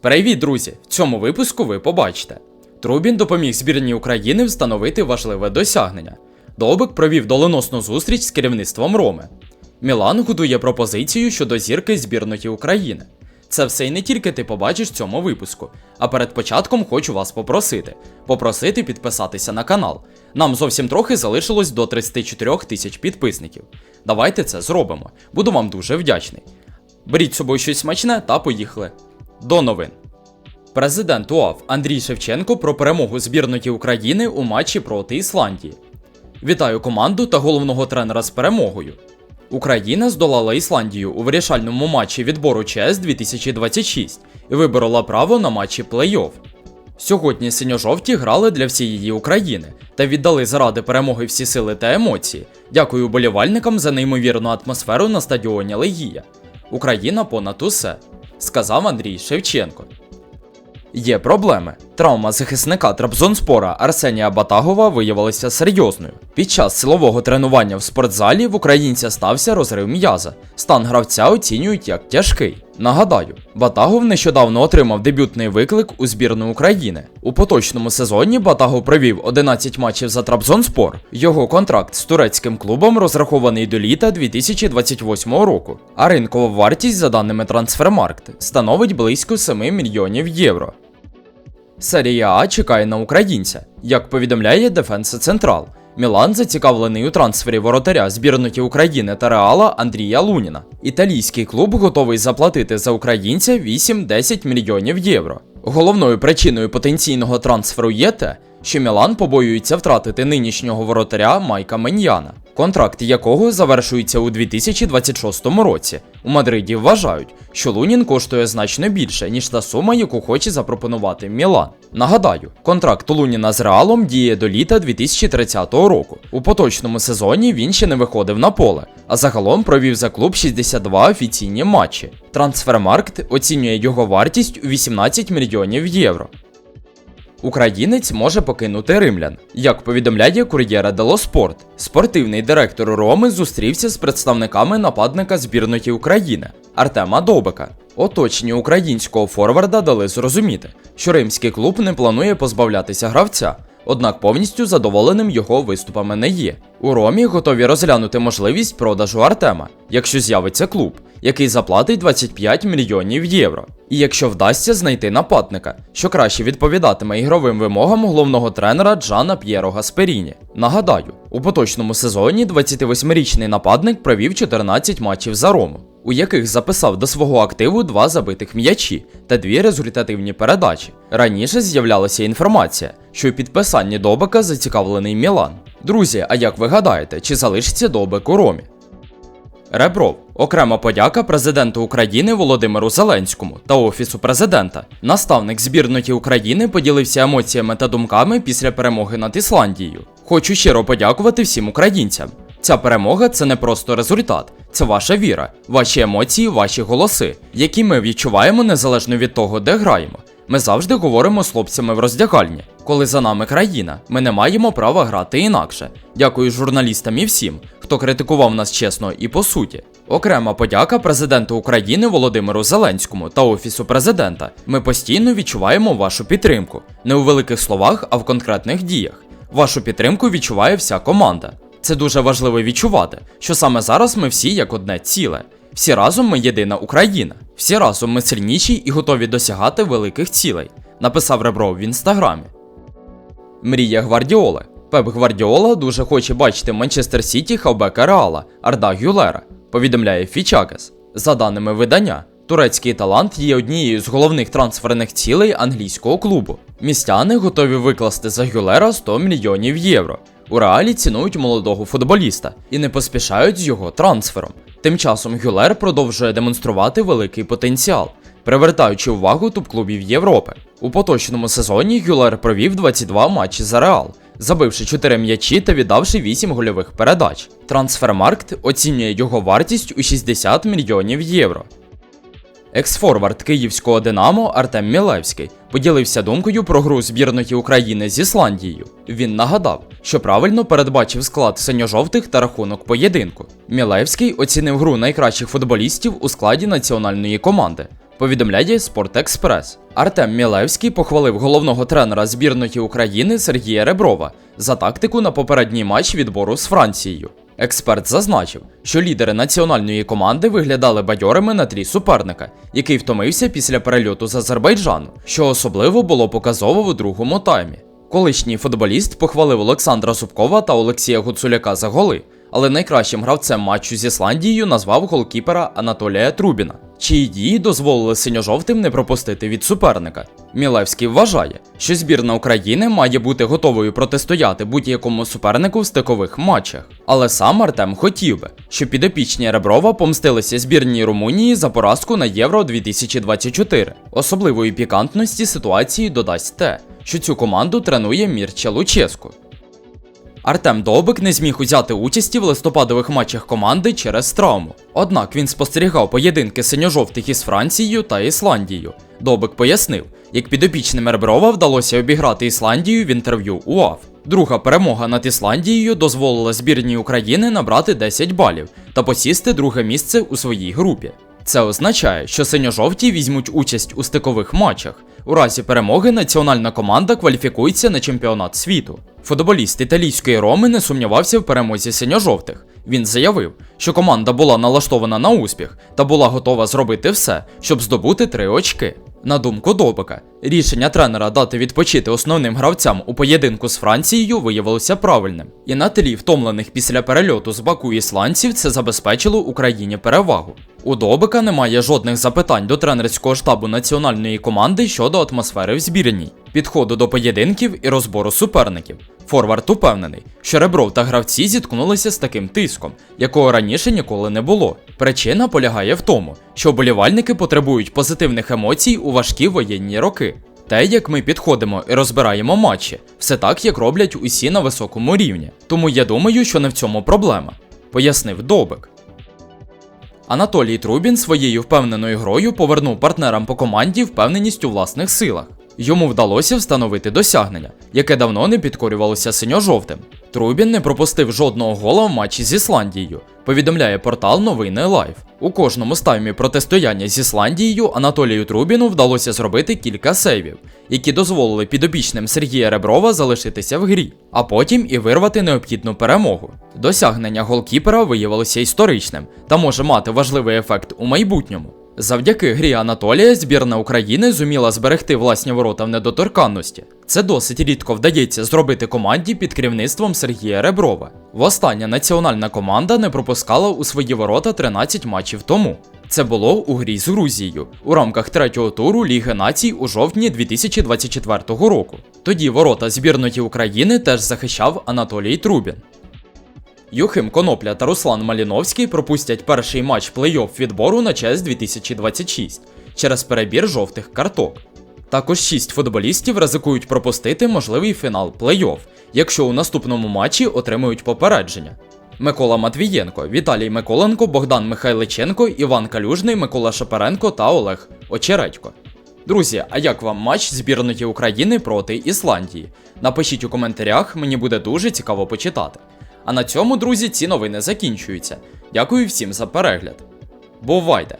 Привіт, друзі! В цьому випуску ви побачите. Трубін допоміг збірній України встановити важливе досягнення. Довбик провів доленосну зустріч з керівництвом Роми. Мілан готує пропозицію щодо зірки збірної України. Це все і не тільки ти побачиш в цьому випуску. А перед початком хочу вас попросити: попросити підписатися на канал. Нам зовсім трохи залишилось до 34 тисяч підписників. Давайте це зробимо. Буду вам дуже вдячний. Беріть з собою щось смачне та поїхали. До новин. Президент УАФ Андрій Шевченко про перемогу збірної України у матчі проти Ісландії. Вітаю команду та головного тренера з перемогою. Україна здолала Ісландію у вирішальному матчі відбору ЧС 2026 і виборола право на матчі плей-офф. Сьогодні синьо-жовті грали для всієї України та віддали заради перемоги всі сили та емоції. Дякую болівальникам за неймовірну атмосферу на стадіоні Легія. Україна понад усе, сказав Андрій Шевченко. Є проблеми. Травма захисника Трабзонспора Арсенія Батагова виявилася серйозною. Під час силового тренування в спортзалі в українця стався розрив м'яза. Стан гравця оцінюють як тяжкий. Нагадаю, Батагов нещодавно отримав дебютний виклик у збірну України. У поточному сезоні Батагов провів 11 матчів за Трабзонспор. Його контракт з турецьким клубом розрахований до літа 2028 року. А ринкова вартість, за даними Трансфермаркт, становить близько 7 мільйонів євро. Серія А чекає на українця. Як повідомляє Дефенсе Централ, Мілан зацікавлений у трансфері воротаря збірної України та Реала Андрія Луніна. Італійський клуб готовий заплатити за українця 8-10 мільйонів євро. Головною причиною потенційного трансферу є те, що Мілан побоюється втратити нинішнього воротаря Майка Меньяна, контракт якого завершується у 2026 році. У Мадриді вважають, що Лунін коштує значно більше, ніж та сума, яку хоче запропонувати Мілан. Нагадаю, контракт Луніна з Реалом діє до літа 2030 року. У поточному сезоні він ще не виходив на поле, а загалом провів за клуб 62 офіційні матчі. Трансфермаркт оцінює його вартість у 18 мільйонів євро. Українець може покинути римлян. Як повідомляє Кур'єра Дело Спорт, спортивний директор Роми зустрівся з представниками нападника збірної України Артема Добика. Оточення українського форварда дали зрозуміти, що римський клуб не планує позбавлятися гравця, однак повністю задоволеним його виступами не є. У Ромі готові розглянути можливість продажу Артема, якщо з'явиться клуб, який заплатить 25 мільйонів євро. І якщо вдасться знайти нападника, що краще відповідатиме ігровим вимогам головного тренера Джана П'єро Гасперіні. Нагадаю, у поточному сезоні 28-річний нападник провів 14 матчів за Рому, у яких записав до свого активу два забитих м'ячі та дві результативні передачі. Раніше з'являлася інформація, що у підписанні Добика зацікавлений Мілан. Друзі, а як ви гадаєте, чи залишиться Добик у Ромі? Ребров. Окрема подяка президенту України Володимиру Зеленському та Офісу президента. Наставник збірної України поділився емоціями та думками після перемоги над Ісландією. Хочу щиро подякувати всім українцям. Ця перемога це не просто результат, це ваша віра, ваші емоції, ваші голоси, які ми відчуваємо незалежно від того, де граємо. Ми завжди говоримо з хлопцями в роздягальні. Коли за нами країна, ми не маємо права грати інакше. Дякую журналістам і всім, хто критикував нас чесно і по суті. Окрема подяка президенту України Володимиру Зеленському та Офісу президента. Ми постійно відчуваємо вашу підтримку, не у великих словах, а в конкретних діях. Вашу підтримку відчуває вся команда. Це дуже важливо відчувати, що саме зараз ми всі як одне ціле. Всі разом ми єдина Україна. Всі разом ми сильніші і готові досягати великих цілей, написав Ребров в інстаграмі. Мрія Гвардіоли. Пеп Гвардіола дуже хоче бачити Манчестер Сіті хавбека Реала Арда Гюлера, повідомляє Фічакес. За даними видання, турецький талант є однією з головних трансферних цілей англійського клубу. Містяни готові викласти за Гюлера 100 мільйонів євро. У реалі цінують молодого футболіста і не поспішають з його трансфером. Тим часом Гюлер продовжує демонструвати великий потенціал, привертаючи увагу топ-клубів Європи. У поточному сезоні Гюлер провів 22 матчі за Реал, забивши 4 м'ячі та віддавши 8 гольових передач. Трансфермаркт оцінює його вартість у 60 мільйонів євро. Ексфорвард київського Динамо Артем Мілевський поділився думкою про гру збірної України з Ісландією. Він нагадав, що правильно передбачив склад синьо-жовтих та рахунок поєдинку. Мілевський оцінив гру найкращих футболістів у складі національної команди. Повідомляє Спорт-Експрес. Артем Мілевський похвалив головного тренера збірної України Сергія Реброва за тактику на попередній матч відбору з Францією. Експерт зазначив, що лідери національної команди виглядали бадьорими на тлі суперника, який втомився після перельоту з Азербайджану, що особливо було показово у другому таймі. Колишній футболіст похвалив Олександра Зубкова та Олексія Гуцуляка за голи, але найкращим гравцем матчу з Ісландією назвав голкіпера Анатолія Трубіна, чиї дії дозволили синьо-жовтим не пропустити від суперника. Мілевський вважає, що збірна України має бути готовою протистояти будь-якому супернику в стикових матчах. Але сам Артем хотів би, щоб підопічні Реброва помстилися збірній Румунії за поразку на Євро 2024. Особливої пікантності ситуації додасть те, що цю команду тренує Мірча Луческу. Артем Довбик не зміг узяти участі в листопадових матчах команди через травму. Однак він спостерігав поєдинки синьо-жовтих із Францією та Ісландією. Довбик пояснив, як підопічним Реброва вдалося обіграти Ісландію в інтерв'ю УАФ. Друга перемога над Ісландією дозволила збірній України набрати 10 балів та посісти друге місце у своїй групі. Це означає, що синьо-жовті візьмуть участь у стикових матчах. У разі перемоги національна команда кваліфікується на чемпіонат світу. Футболіст італійської Роми не сумнівався в перемозі синьо-жовтих. Він заявив, що команда була налаштована на успіх та була готова зробити все, щоб здобути три очки. На думку Добика, рішення тренера дати відпочити основним гравцям у поєдинку з Францією виявилося правильним. І на тлі втомлених після перельоту з Баку ісландців це забезпечило Україні перевагу. У Добика немає жодних запитань до тренерського штабу національної команди щодо атмосфери в збірній, підходу до поєдинків і розбору суперників. Форвард упевнений, що Ребров та гравці зіткнулися з таким тиском, якого раніше ніколи не було. Причина полягає в тому, що вболівальники потребують позитивних емоцій у важкі воєнні роки. Те, як ми підходимо і розбираємо матчі, все так, як роблять усі на високому рівні. Тому я думаю, що не в цьому проблема, пояснив Добик. Анатолій Трубін своєю впевненою грою повернув партнерам по команді впевненість у власних силах. Йому вдалося встановити досягнення, яке давно не підкорювалося синьо-жовтим. Трубін не пропустив жодного гола в матчі з Ісландією, повідомляє портал Новини Лайв. У кожному стаймі протистояння з Ісландією Анатолію Трубіну вдалося зробити кілька сейвів, які дозволили підопічним Сергія Реброва залишитися в грі, а потім і вирвати необхідну перемогу. Досягнення голкіпера виявилося історичним та може мати важливий ефект у майбутньому. Завдяки грі Анатолія збірна України зуміла зберегти власні ворота в недоторканності. Це досить рідко вдається зробити команді під керівництвом Сергія Реброва. Востаннє національна команда не пропускала у свої ворота 13 матчів тому. Це було у грі з Грузією у рамках третього туру Ліги націй у жовтні 2024 року. Тоді ворота збірної України теж захищав Анатолій Трубін. Юхим Конопля та Руслан Маліновський пропустять перший матч плей-офф відбору на ЧЕС 2026 через перебір жовтих карток. Також шість футболістів ризикують пропустити можливий фінал плей-офф, якщо у наступному матчі отримують попередження. Микола Матвієнко, Віталій Миколенко, Богдан Михайличенко, Іван Калюжний, Микола Шапаренко та Олег Очередько. Друзі, а як вам матч збірної України проти Ісландії? Напишіть у коментарях, мені буде дуже цікаво почитати. А на цьому, друзі, ці новини закінчуються. Дякую всім за перегляд. Бувайте!